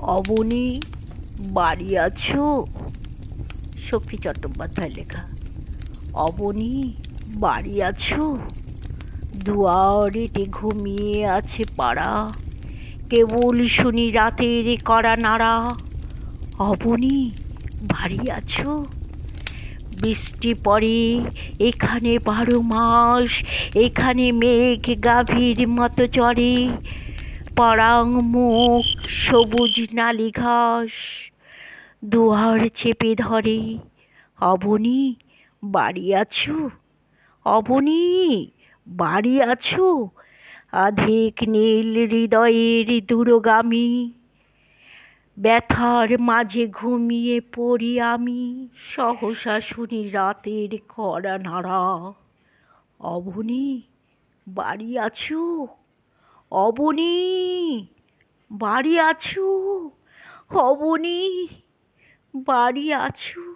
অবনী, বাড়ি আছো? শক্তি চট্টোপাধ্যায় লেখা। অবনী, বাড়ি আছো? দুয়ারেতে ঘুমিয়ে আছে পাড়া। কেবল শুনি রাতের কড়া নাড়া। অবনী, বাড়ি আছো? বৃষ্টি পড়ে, এখানে বারো মাস, এখানে মেঘ গাভীর মতো চড়ে। পরাং মুখ, সবুজ নালি ঘাস দুয়ার চেপে ধরে। অবনী, বাড়ি আছো? অবনী, বাড়ি আছো? আধিক নীল হৃদয়ের দূরগামী, ব্যথার মাঝে ঘুমিয়ে পড়ি আমি। সহসা শুনি রাতের কড়া নাড়া। অবনী, বাড়ি আছো? অবনী বাড়ি আছো? অবনী বাড়ি আছো?